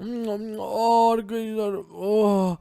Arkadaşlar. Oh.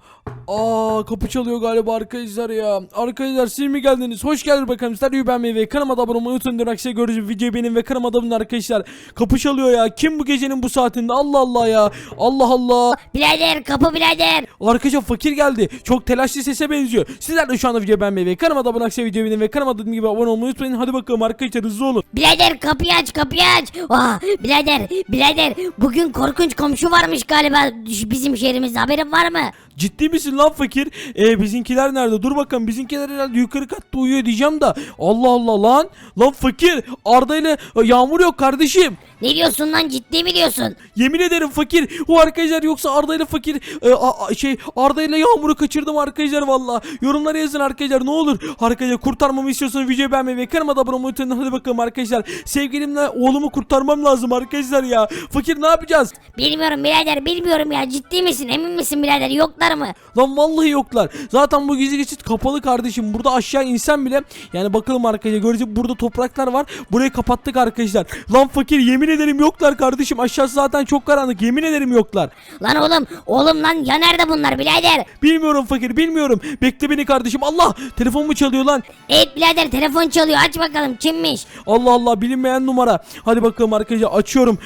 Aa, kapı çalıyor galiba arkadaşlar ya. Arkadaşlar siz mi geldiniz? Hoş geldiniz bakalım. Sizler gibi ben ve kanalıma da abone olmayı unutmayın. Arkadaşlar görücü videoyu benim ve kanalıma da abone arkadaşlar. Kapı çalıyor ya. Kim bu gecenin bu saatinde? Allah Allah ya. Allah Allah. Birader kapı birader. Arkadaşlar fakir geldi. Çok telaşlı sese benziyor. Sizler de şu anda videoyu beğenmeyi ve kanalıma da abone olmayı videoyu beğenin ve kanalıma da dediğim gibi abone olmayı unutmayın. Hadi bakalım arkadaşlar hızlı olun. Birader kapıyı aç kapıyı aç. Aa, birader birader bugün korkunç komşu varmış galiba bizim şehrimizde haberin var mı? Ciddi misin lan fakir? Ee bizimkiler nerede? Dur bakalım bizimkiler herhalde yukarı katta uyuyor diyeceğim da. Allah Allah lan. Lan fakir Arda ile e, Yağmur yok kardeşim. Ne diyorsun lan ciddi mi diyorsun? Yemin ederim fakir. O arkadaşlar yoksa Arda ile fakir e, a- a- şey Arda ile Yağmur'u kaçırdım arkadaşlar valla. Yorumlara yazın arkadaşlar ne olur. Arkadaşlar kurtarmamı istiyorsanız videoyu beğenmeyi ve kanalıma da abone olmayı unutmayın. Hadi bakalım arkadaşlar. Sevgilimle oğlumu kurtarmam lazım arkadaşlar ya. Fakir ne yapacağız? Bilmiyorum birader bilmiyorum ya ciddi misin emin misin birader yoklar mı? Lan vallahi yoklar. Zaten bu gizli geçit kapalı kardeşim. Burada aşağı insen bile yani bakalım arkadaşlar göreceğiz burada topraklar var. Burayı kapattık arkadaşlar. Lan fakir yemin ederim yoklar kardeşim. Aşağısı zaten çok karanlık. Yemin ederim yoklar. Lan oğlum oğlum lan ya nerede bunlar birader? Bilmiyorum fakir bilmiyorum. Bekle beni kardeşim. Allah telefon mu çalıyor lan? Evet birader telefon çalıyor aç bakalım kimmiş? Allah Allah bilinmeyen numara. Hadi bakalım arkadaşlar açıyorum.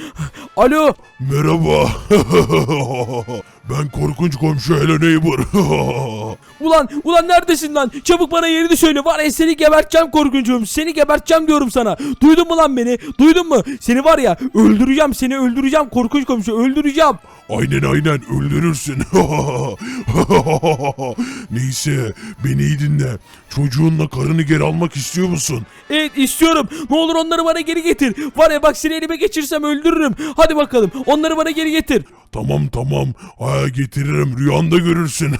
Alo. Merhaba. ben korkunç komşu Hello Neighbor. Ulan ulan neredesin lan? Çabuk bana yerini söyle. Var ya seni geberteceğim korkuncuğum. Seni geberteceğim diyorum sana. Duydun mu lan beni? Duydun mu? Seni var ya öldüreceğim seni öldüreceğim korkunç komşu öldüreceğim. Aynen aynen öldürürsün. Neyse beni iyi dinle. Çocuğunla karını geri almak istiyor musun? Evet istiyorum. Ne olur onları bana geri getir. Var ya bak seni elime geçirsem öldürürüm. Hadi bakalım onları bana geri getir. Tamam tamam. Ha, getiririm rüyanda görürsün.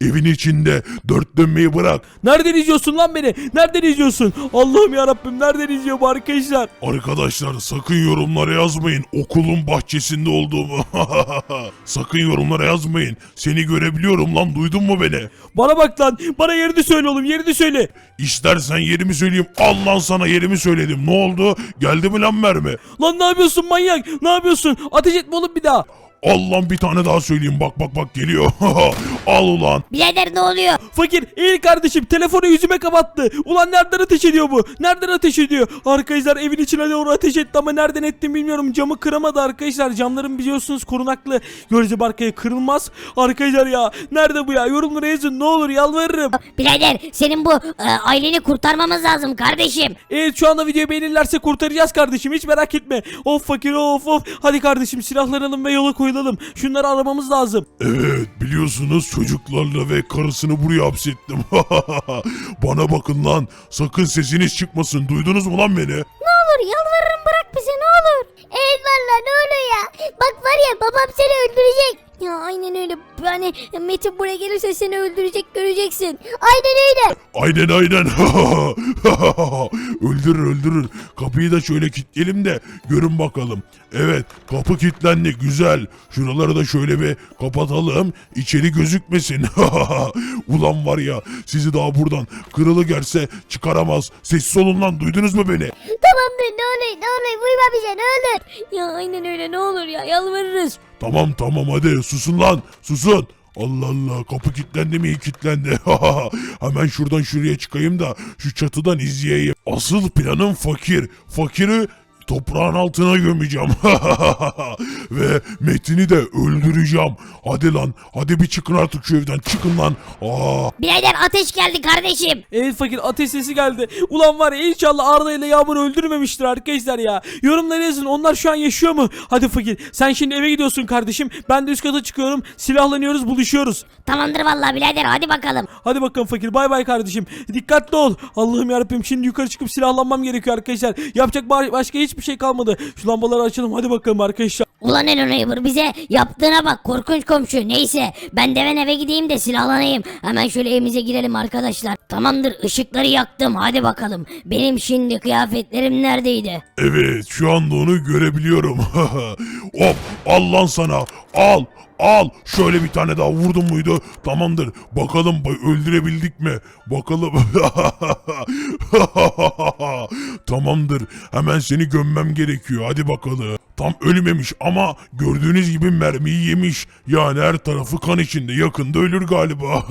Evin içinde dört dönmeyi bırak. Nereden izliyorsun lan beni? Nereden izliyorsun? Allah'ım ya Rabbim nereden izliyor bu arkadaşlar? Arkadaşlar sakın yorumlara yazmayın okulun bahçesinde olduğumu. sakın yorumlara yazmayın. Seni görebiliyorum lan duydun mu beni? Bana bak lan. Bana yerini söyle oğlum yerini söyle. İstersen yerimi söyleyeyim. Al lan sana yerimi söyledim. Ne oldu? Geldi mi lan mermi? Lan ne yapıyorsun manyak? Ne yapıyorsun? Ateş etme oğlum bir daha. Al lan bir tane daha söyleyeyim. Bak bak bak geliyor. Al ulan. Birader ne oluyor? Fakir iyi kardeşim telefonu yüzüme kapattı. Ulan nereden ateş ediyor bu? Nereden ateş ediyor? Arkadaşlar evin içine doğru ateş etti ama nereden etti bilmiyorum. Camı kıramadı arkadaşlar. Camlarım biliyorsunuz korunaklı. Görece barkaya kırılmaz. Arkadaşlar ya nerede bu ya? Yorumlara yazın ne olur yalvarırım. Birader senin bu e, aileni kurtarmamız lazım kardeşim. Evet şu anda videoyu beğenirlerse kurtaracağız kardeşim hiç merak etme. Of fakir of of. Hadi kardeşim silahlanalım ve yola koyulalım. Şunları aramamız lazım. Evet biliyorsunuz çocuklarla ve karısını buraya hapsettim. Bana bakın lan. Sakın sesiniz çıkmasın. Duydunuz mu lan beni? Ne olur yalvarırım bırak bizi ne olur. Evet valla ne olur ya. Bak var ya babam seni öldürecek. Ya aynen öyle. Yani Metin buraya gelirse seni öldürecek göreceksin. Aynen öyle. Aynen aynen. öldürür öldürür. Kapıyı da şöyle kilitleyelim de görün bakalım. Evet kapı kilitlendi güzel. Şuraları da şöyle bir kapatalım. İçeri gözükmesin. Ulan var ya sizi daha buradan kırılı gelse çıkaramaz. Sessiz olun lan duydunuz mu beni? Tamamdır ne olur ne olur vurma bize ne olur. Ya aynen öyle ne olur ya yalvarırız. Tamam tamam hadi susun lan susun. Allah Allah kapı kilitlendi mi kilitlendi. Hemen şuradan şuraya çıkayım da şu çatıdan izleyeyim. Asıl planım fakir. Fakiri toprağın altına gömeceğim. Ve Metin'i de öldüreceğim. Hadi lan hadi bir çıkın artık şu evden çıkın lan. Aa, Birader ateş geldi kardeşim. Evet fakir ateş sesi geldi. Ulan var ya inşallah Arda ile Yağmur'u öldürmemiştir arkadaşlar ya. Yorumlara yazın onlar şu an yaşıyor mu? Hadi fakir sen şimdi eve gidiyorsun kardeşim. Ben de üst kata çıkıyorum. Silahlanıyoruz buluşuyoruz. Tamamdır vallahi birader hadi bakalım. Hadi bakalım fakir bay bay kardeşim. Dikkatli ol. Allah'ım yarabbim şimdi yukarı çıkıp silahlanmam gerekiyor arkadaşlar. Yapacak ba- başka hiçbir şey kalmadı. Şu lambaları açalım hadi bakalım arkadaşlar. Ulan Neighbor bize yaptığına bak korkunç komşu. Neyse ben de ben eve gideyim de silahlanayım. Hemen şöyle evimize girelim arkadaşlar. Tamamdır ışıkları yaktım hadi bakalım. Benim şimdi kıyafetlerim neredeydi? evet şu anda onu görebiliyorum. Hop al lan sana al. Al şöyle bir tane daha vurdum muydu? Tamamdır. Bakalım ba- öldürebildik mi? Bakalım. Tamamdır. Hemen seni gömmem gerekiyor. Hadi bakalım. tam ölmemiş ama gördüğünüz gibi mermiyi yemiş. Yani her tarafı kan içinde yakında ölür galiba.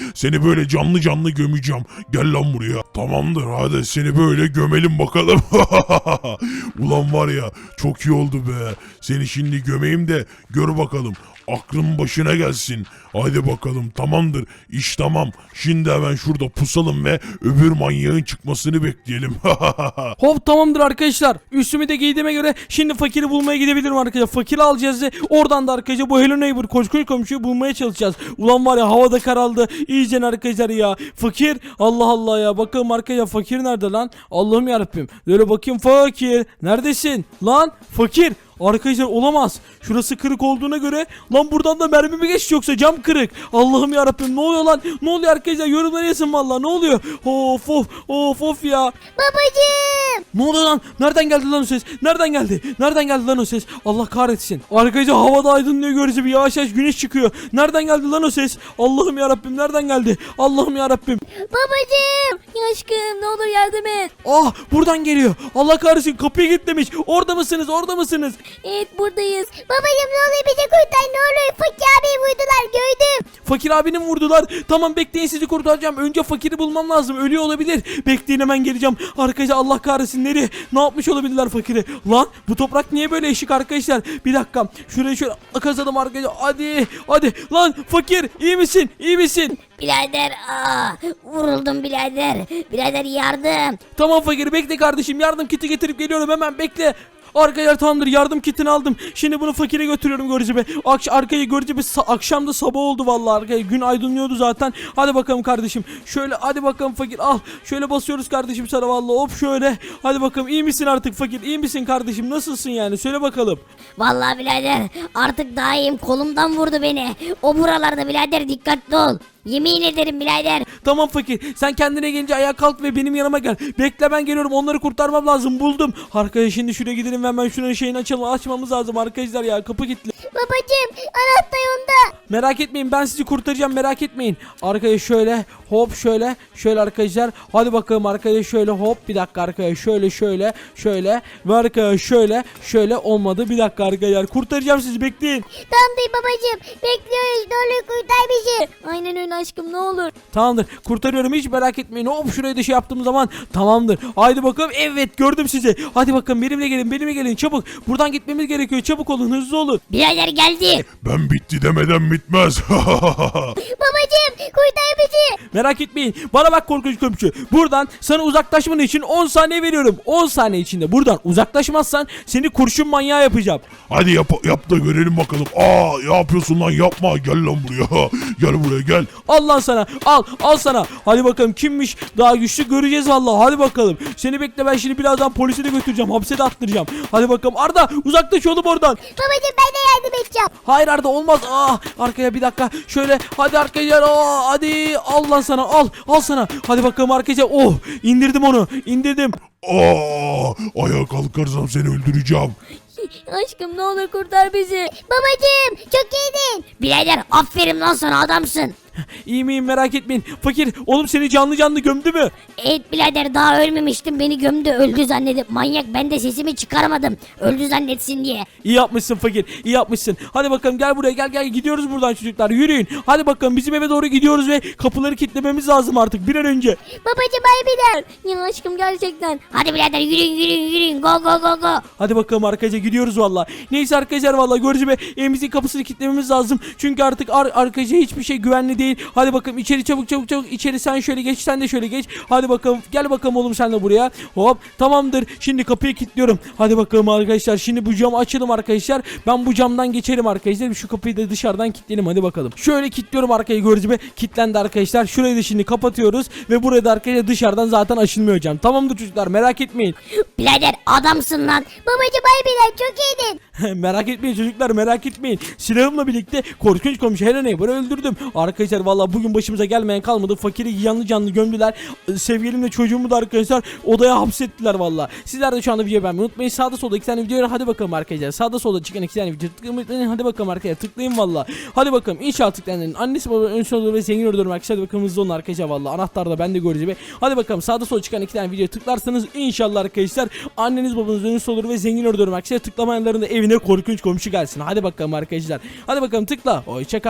seni böyle canlı canlı gömeceğim. Gel lan buraya. Tamamdır hadi seni böyle gömelim bakalım. Ulan var ya çok iyi oldu be. Seni şimdi gömeyim de gör bakalım. Aklın başına gelsin. Hadi bakalım tamamdır. İş tamam. Şimdi hemen şurada pusalım ve öbür manyağın çıkmasını bekleyelim. Hop tamamdır arkadaşlar. Üstümü de giydiğime göre şimdi fakiri bulmaya gidebilirim arkadaşlar. Fakiri alacağız ve oradan da arkadaşlar bu Hello Neighbor koş koş komşuyu bulmaya çalışacağız. Ulan var ya havada karaldı. İyice arkadaşlar ya. Fakir Allah Allah ya. Bakalım arkadaşlar fakir nerede lan? Allah'ım yarabbim. Böyle bakayım fakir. Neredesin? Lan fakir. Arkadaşlar olamaz. Şurası kırık olduğuna göre lan buradan da mermi mi geçti yoksa cam kırık. Allah'ım yarabbim ne oluyor lan? Ne oluyor arkadaşlar? Yorumlara yazın valla ne oluyor? Of of of of ya. Babacım. Ne oluyor lan? Nereden geldi lan o ses? Nereden geldi? Nereden geldi lan o ses? Allah kahretsin. Arkadaşlar havada aydınlıyor görücü bir yavaş yavaş güneş çıkıyor. Nereden geldi lan o ses? Allah'ım ya Rabbim nereden geldi? Allah'ım ya Rabbim. Babacım. Aşkım ne olur yardım et. Ah buradan geliyor. Allah kahretsin kapıyı kilitlemiş. Orada mısınız? Orada mısınız? Evet buradayız. Babacım ne olur bizi kurtar ne olur. Fakir abi vurdular gördüm. Fakir abini mi vurdular? Tamam bekleyin sizi kurtaracağım. Önce fakiri bulmam lazım. Ölüyor olabilir. Bekleyin hemen geleceğim. Arkadaşlar Allah kahretsin nereye? Ne yapmış olabilirler fakiri? Lan bu toprak niye böyle eşik arkadaşlar? Bir dakika. Şurayı şöyle kazalım arkadaşlar. Hadi. Hadi. Lan fakir iyi misin? İyi misin? Birader aa, vuruldum birader. Birader yardım. Tamam fakir bekle kardeşim. Yardım kiti getirip geliyorum hemen bekle. Arkadaşlar tamamdır yardım kitini aldım. Şimdi bunu fakire götürüyorum görücü be. Akş arkayı görücü akşam da sabah oldu vallahi arkaya. Gün aydınlıyordu zaten. Hadi bakalım kardeşim. Şöyle hadi bakalım fakir al. Şöyle basıyoruz kardeşim sana vallahi hop şöyle. Hadi bakalım iyi misin artık fakir? İyi misin kardeşim? Nasılsın yani? Söyle bakalım. Vallahi birader artık daha iyiyim kolumdan vurdu beni. O buralarda birader dikkatli ol. Yemin ederim birader. Tamam fakir. Sen kendine gelince ayağa kalk ve benim yanıma gel. Bekle ben geliyorum. Onları kurtarmam lazım. Buldum. Arkadaşlar şimdi şuraya gidelim ve hemen şunun şeyini açalım. Açmamız lazım arkadaşlar ya. Kapı kilitli. Babacım anahtar onda. Merak etmeyin ben sizi kurtaracağım merak etmeyin. Arkaya şöyle hop şöyle şöyle arkadaşlar. Hadi bakalım arkaya şöyle hop bir dakika arkaya şöyle şöyle şöyle ve arkaya şöyle şöyle olmadı. Bir dakika arkadaşlar kurtaracağım sizi bekleyin. Tamam değil babacım bekliyoruz ne olur kurtar bizi. Aynen öyle aşkım ne olur. Tamamdır kurtarıyorum hiç merak etmeyin. Hop şuraya da şey yaptığım zaman tamamdır. Haydi bakalım evet gördüm sizi. Hadi bakalım benimle gelin benimle gelin çabuk. Buradan gitmemiz gerekiyor çabuk olun hızlı olun. Birader geldi. ben bitti demeden bitmez. Babacım kurtar bizi. Merak etmeyin. Bana bak korkunç komşu. Buradan sana uzaklaşman için 10 saniye veriyorum. 10 saniye içinde buradan uzaklaşmazsan seni kurşun manyağı yapacağım. Hadi yap, yap da görelim bakalım. Aa ne yapıyorsun lan yapma gel lan buraya. gel buraya gel. Al lan sana. Al. Al sana. Hadi bakalım kimmiş daha güçlü göreceğiz vallahi. Hadi bakalım. Seni bekle ben şimdi birazdan polise de götüreceğim. Hapse de attıracağım. Hadi bakalım. Arda uzaklaş oğlum oradan. Babacım ben de yardım edeceğim. Hayır Arda olmaz. Ah arkaya bir dakika. Şöyle hadi arkaya. Aa, hadi al lan sana. Al. Al sana. Hadi bakalım arkaya. Oh indirdim onu. indirdim. Aa ayağa kalkarsam seni öldüreceğim. Aşkım ne olur kurtar bizi. Babacım çok iyiydin. Birader aferin lan sana adamsın. İyi miyim merak etmeyin. Fakir oğlum seni canlı canlı gömdü mü? Evet birader daha ölmemiştim beni gömdü öldü zannedip manyak ben de sesimi çıkaramadım öldü zannetsin diye. İyi yapmışsın fakir. iyi yapmışsın. Hadi bakalım gel buraya gel gel gidiyoruz buradan çocuklar. Yürüyün. Hadi bakalım bizim eve doğru gidiyoruz ve kapıları kilitlememiz lazım artık bir an önce. Babacım ay birader. Ya aşkım gerçekten. Hadi birader yürüyün yürüyün yürüyün go go go go. Hadi bakalım arkadaşlar gidiyoruz valla. Neyse arkadaşlar valla görücü be evimizin kapısını kilitlememiz lazım. Çünkü artık ar arkadaşlar hiçbir şey güvenli değil. Hadi bakalım içeri çabuk çabuk çabuk içeri sen şöyle geç sen de şöyle geç. Hadi bakalım gel bakalım oğlum sen de buraya. Hop tamamdır. Şimdi kapıyı kilitliyorum. Hadi bakalım arkadaşlar. Şimdi bu camı açalım arkadaşlar. Ben bu camdan geçerim arkadaşlar. Şu kapıyı da dışarıdan kilitleyelim hadi bakalım. Şöyle kilitliyorum arkayı görücü be. Kilitlendi arkadaşlar. Şurayı da şimdi kapatıyoruz ve burada arkadaşlar dışarıdan zaten açılmıyor cam. Tamamdır çocuklar merak etmeyin. Birader adamsın lan. Babacım ay birader çok iyiydin. merak etmeyin çocuklar merak etmeyin. Silahımla birlikte korkunç komşu Helena'yı böyle öldürdüm. Arkadaşlar arkadaşlar valla bugün başımıza gelmeyen kalmadı. Fakiri canlı canlı gömdüler. Ee, Sevgilimle çocuğumu da arkadaşlar odaya hapsettiler valla. Sizler de şu anda videoyu beğenmeyi unutmayın. Sağda solda iki tane video var. Hadi bakalım arkadaşlar. Sağda solda çıkan iki tane video tıklayın. unutmayın. Hadi bakalım arkadaşlar tıklayın valla. Hadi bakalım inşallah tıklayanların annesi baba ön olur ve zengin olur arkadaşlar. Bakalım hızlı olun arkadaşlar valla. Anahtar da ben de göreceğim. Hadi bakalım sağda solda çıkan iki tane video tıklarsanız inşallah arkadaşlar anneniz babanız ön olur ve zengin olur arkadaşlar. Tıklamayanların da evine korkunç komşu gelsin. Hadi bakalım arkadaşlar. Hadi bakalım tıkla. Hoşça kal.